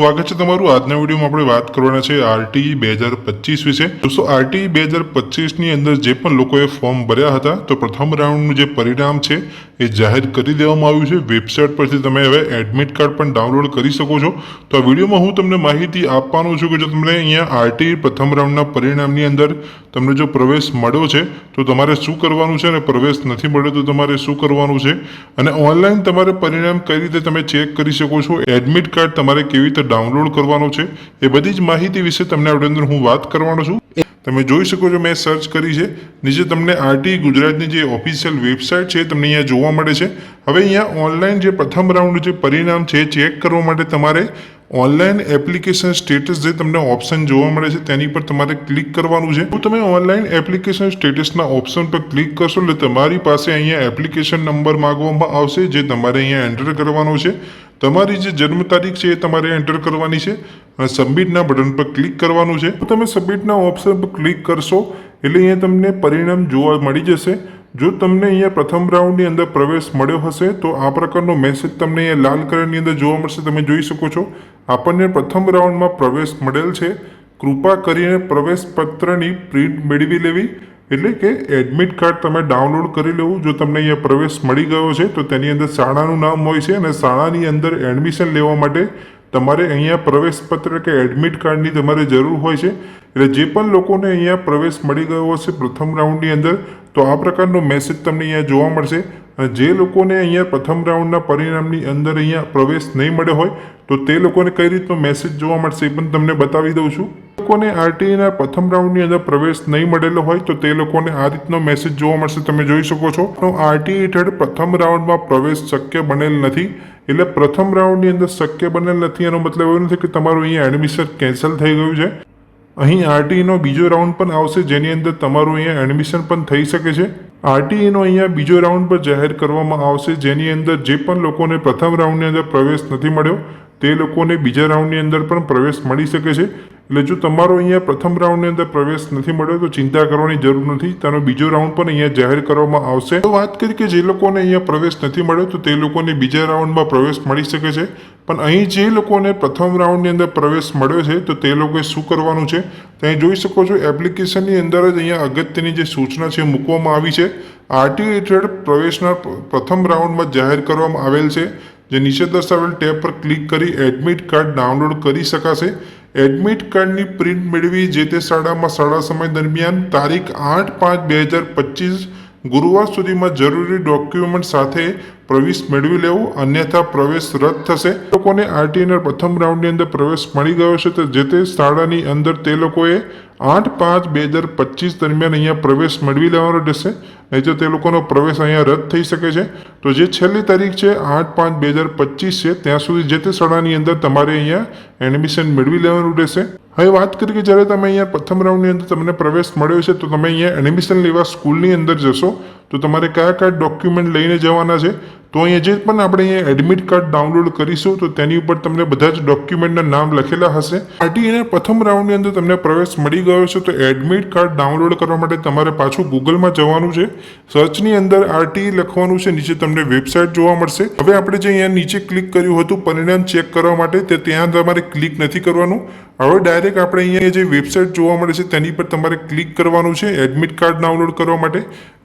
સ્વાગત છે તમારું. આજના વિડીયોમાં આપણે વાત કરવાના છે આરટીઈ બે હજાર પચીસ વિશે. દોસ્તો આરટીઈ બે હજાર પચીસની અંદર જે પણ લોકોએ ફોર્મ ભર્યા હતા, તો પ્રથમ રાઉન્ડનું જે પરિણામ છે એ જાહેર કરી દેવામાં આવ્યું છે. વેબસાઇટ પરથી તમે હવે એડમિટ કાર્ડ પણ ડાઉનલોડ કરી શકો છો. તો આ વિડીયોમાં હું તમને માહિતી આપવાનું છું કે જો તમને અહીંયા આરટીઈ પ્રથમ રાઉન્ડના પરિણામની અંદર તમને જો પ્રવેશ મળ્યો છે, તો તમારે શું કરવાનું છે? અને પ્રવેશ નથી મળ્યો, તો તમારે શું કરવાનું છે? અને ઓનલાઈન તમારે પરિણામ કઈ રીતે તમે ચેક કરી શકો છો? એડમિટ કાર્ડ તમારે કેવી રીતે ડાઉનલોડ કરવાનો છે. એ બધી જ માહિતી વિશે તમને આપણે અંદર હું વાત કરવાનો છું. તમે જોઈ શકો છો મેં સર્ચ કરી છે. નીચે તમને આરટી ગુજરાતની જે ઓફિશિયલ વેબસાઇટ છે તમને અહીંયા જોવા મળે છે. હવે અહીંયા ઓનલાઈન જે પ્રથમ રાઉન્ડ જે પરિણામ છે ચેક કરવા માટે તમારે ઓનલાઈન એપ્લિકેશન સ્ટેટસ જે તમને ઓપ્શન જોવા મળે છે, તેની પર તમારે ક્લિક કરવાનું છે. તો તમે ઓનલાઈન એપ્લિકેશન સ્ટેટસના ઓપ્શન પર ક્લિક કરશો, એટલે તમારી પાસે અહીંયા એપ્લિકેશન નંબર માંગવામાં આવશે, જે તમારે અહીંયા એન્ટર કરવાનો છે. તમારી જે જન્મ તારીખ છે એ તમારે એન્ટર કરવાની છે. અને સબમિટના બટન પર ક્લિક કરવાનું છે. તો તમે સબમિટના ઓપ્શન પર ક્લિક કરશો, એટલે અહીંયા તમને પરિણામ જોવા મળી જશે. જો તમને અહીંયા પ્રથમ રાઉન્ડની અંદર પ્રવેશ મળ્યો હશે, તો આ પ્રકારનો મેસેજ તમને અહીંયા લાલ કલરની અંદર જોવા મળશે. તમે જોઈ શકો છો. આપણને પ્રથમ રાઉન્ડમાં પ્રવેશ મળેલ છે. કૃપા કરીને પ્રવેશપત્રની પ્રિન્ટ મેળવી લેવી. એટલે કે એડમિટ કાર્ડ તમે ડાઉનલોડ કરી લેવું. જો તમને અહીંયા પ્રવેશ મળી ગયો છે, તો તેની અંદર શાળાનું નામ હોય છે અને શાળાની અંદર એડમિશન લેવા માટે તમારે અહીંયા પ્રવેશપત્ર કે એડમિટ કાર્ડની તમારે જરૂર હોય છે. એટલે જે પણ લોકોને અહીંયા પ્રવેશ મળી ગયો હશે પ્રથમ રાઉન્ડની અંદર, તો આ પ્રકારનો મેસેજ તમને અહીંયા જોવા મળશે. જે લોકોને અહીંયા પ્રથમ રાઉન્ડના પરિણામની અંદર અહીંયા પ્રવેશ નહીં મળ્યો હોય, તો તે લોકોને કઈ રીતનો મેસેજ જોવા મળશે એ પણ તમને બતાવી દઉં છું. લોકોને આરટીઈના પ્રથમ રાઉન્ડની અંદર પ્રવેશ નહીં મળેલો હોય, તો તે લોકોને આ રીતનો મેસેજ જોવા મળશે. તમે જોઈ શકો છો. તો આરટી હેઠળ પ્રથમ રાઉન્ડમાં પ્રવેશ શક્ય બનેલ નથી. એટલે પ્રથમ રાઉન્ડની અંદર શક્ય બનેલ નથી, એનો મતલબ એવો નથી કે તમારું અહીંયા એડમિશન કેન્સલ થઈ ગયું છે. અહીં આરટીઈનો બીજો રાઉન્ડ પણ આવશે, જેની અંદર તમારું અહીંયા એડમિશન પણ થઈ શકે છે. આરટીઈનો અહીંયા બીજો રાઉન્ડ પર જાહેર કરવામાં આવશે. જેની અંદર જે પણ લોકોને પ્રથમ રાઉન્ડની અંદર પ્રવેશ નથી મળ્યો, તે લોકોને બીજા રાઉન્ડની અંદર પણ પ્રવેશ મળી શકે છે. એટલે જો તમારો અહીંયા પ્રથમ રાઉન્ડની અંદર પ્રવેશ નથી મળ્યો, તો ચિંતા કરવાની જરૂર નથી. તેનો બીજો રાઉન્ડ પણ અહીંયા જાહેર કરવામાં આવશે. તો વાત કરી કે જે લોકોને અહીંયા પ્રવેશ નથી મળ્યો, તો તે લોકોને બીજા રાઉન્ડમાં પ્રવેશ મળી શકે છે. પણ અહીં જે લોકોને પ્રથમ રાઉન્ડની અંદર પ્રવેશ મળ્યો છે, તો તે લોકોએ શું કરવાનું છે? તો અહીં જોઈ શકો છો એપ્લિકેશનની અંદર જ અહીંયા અગત્યની જે સૂચના છે મૂકવામાં આવી છે. આરટીઓ હેઠળ પ્રવેશના પ્રથમ રાઉન્ડમાં જાહેર કરવામાં આવેલ છે. જે નીચે દર્શાવેલ ટેબ પર ક્લિક કરી એડમિટ કાર્ડ ડાઉનલોડ કરી શકાશે. એડમિટ કાર્ડની પ્રિન્ટ મેળવી જે તે શાળામાં શાળા સમય દરમિયાન તારીખ આઠ પાંચ બે હજાર પચીસ ગુરુવાર સુધીમાં જરૂરી ડોક્યુમેન્ટ સાથે પ્રવેશ મેળવી લેવો. અન્યથા પ્રવેશ રદ થશે. લોકોને આરટીએના પ્રથમ રાઉન્ડની અંદર પ્રવેશ મળી ગયો છે. તો જે તે શાળાની અંદર તે લોકોએ આઠ પાંચ બે હજાર પચીસ દરમિયાન અહીંયા પ્રવેશ મેળવી લેવાનો રહેશે. નહીં તો તે લોકોનો પ્રવેશ અહીંયા રદ થઈ શકે છે. તો જે છેલ્લી તારીખ છે, આઠ પાંચ બે હજાર પચીસ છે, ત્યાં સુધી જે તે શાળાની અંદર તમારે અહીંયા એડમિશન મેળવી લેવાનું રહેશે. હવે વાત કરીએ કે જ્યારે તમે અહીંયા પ્રથમ રાઉન્ડની અંદર તમને પ્રવેશ મળ્યો છે, તો તમે અહીંયા એડમિશન લેવા સ્કૂલની અંદર જશો. તો તમારે કયા કયા ડોક્યુમેન્ટ લઈને જવાના છે? તો અહીંયા જે પણ આપણે અહીંયા એડમિટ કાર્ડ ડાઉનલોડ કરીશું, તો તેની ઉપર તમને બધા જ ડોક્યુમેન્ટના નામ લખેલા હશે. આરટીઆઈના પ્રથમ રાઉન્ડની અંદર તમને પ્રવેશ મળી ગયો છે, તો એડમિટ કાર્ડ ડાઉનલોડ કરવા માટે તમારે પાછું ગૂગલમાં જવાનું છે. સર્ચની અંદર આરટીઈ લખવાનું છે, નીચે તમને વેબસાઇટ જોવા મળશે. હવે આપણે જે અહીંયા નીચે ક્લિક કર્યું હતું, પરિણામ ચેક કરવા માટે, તે ત્યાં તમારે ક્લિક નથી કરવાનું. હવે ડાયરેક્ટ આપણે અહીંયા જે વેબસાઇટ જોવા મળે છે, તેની પર તમારે ક્લિક કરવાનું છે એડમિટ કાર્ડ ડાઉનલોડ કરવા માટે.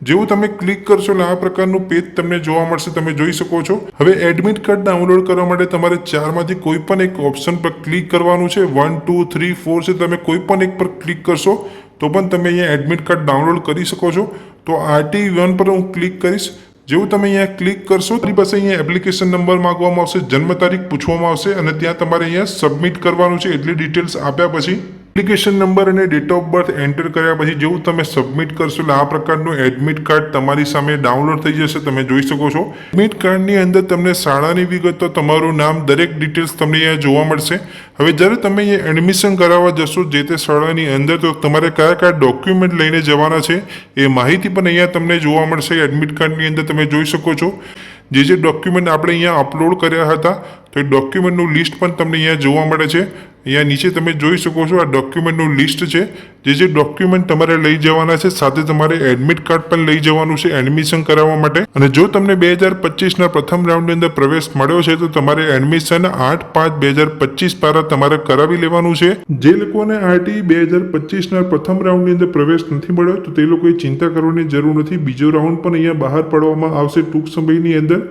જેવું તમે ક્લિક કરશો, એટલે આ પ્રકારનું પેજ તમને જોવા મળશે, તમે જોઈ શકો છો. હવે એડમિટ કાર્ડ ડાઉનલોડ કરવા માટે તમારે ચારમાંથી કોઈ પણ એક ઓપ્શન પર ક્લિક કરવાનું છે. વન ટુ થ્રી ફોર છે, તમે કોઈ પણ એક પર ક્લિક કરશો, તો પણ તમે અહીંયા એડમિટ કાર્ડ ડાઉનલોડ કરી શકો છો. તો આરટી વન પર હું ક્લિક કરીશ જેવું તમે અહીંયા ક્લિક કરશો તમારી પાસે અહીંયા એપ્લિકેશન નંબર માંગવામાં આવશે, જન્મ તારીખ પૂછવામાં આવશે, અને ત્યાં તમારે અહીંયા સબમિટ કરવાનું છે. એટલી ડિટેલ્સ આપ્યા પછી એપ્લિકેશન નંબર અને ડેટ ઓફ બર્થ એન્ટર કર્યા પછી જેવું તમે સબમિટ કરશો એટલે આ પ્રકારનું એડમિટ કાર્ડ તમારી સામે ડાઉનલોડ થઈ જશે, તમે જોઈ શકો છો. એડમિટ કાર્ડની અંદર તમને શાળાની વિગતો, તમારું નામ, દરેક ડિટેલ્સ તમને અહીંયા જોવા મળશે. હવે જ્યારે તમે અહીંયા એડમિશન કરાવવા જશો જે તે શાળાની અંદર, તો તમારે કયા કયા ડોક્યુમેન્ટ લઈને જવાના છે એ માહિતી પણ અહીંયા તમને જોવા મળશે. એડમિટ કાર્ડની અંદર તમે જોઈ શકો છો. જે જે ડોક્યુમેન્ટ આપણે અહીંયા અપલોડ કર્યા હતા તો એ ડોક્યુમેન્ટનું લિસ્ટ પણ તમને અહીંયા જોવા મળે છે. અહીંયા નીચે તમે જોઈ શકો છો આ ડોક્યુમેન્ટનું લિસ્ટ છે. જે જે ડોક્યુમેન્ટ તમારે લઈ જવાના છે, સાથે તમારે એડમિટ કાર્ડ પણ લઈ જવાનું છે એડમિશન કરાવવા માટે. અને જો તમને બે હજાર પચીસના પ્રથમ રાઉન્ડની અંદર પ્રવેશ મળ્યો છે, તો તમારે એડમિશન આઠ પાંચ બે હજાર પચીસ દ્વારા તમારે કરાવી લેવાનું છે. જે લોકોને આરટી બે હજાર પચીસના પ્રથમ રાઉન્ડની અંદર પ્રવેશ નથી મળ્યો, તો તે લોકોએ ચિંતા કરવાની જરૂર નથી. બીજો રાઉન્ડ પણ અહીંયા બહાર પાડવામાં આવશે ટૂંક સમયની અંદર.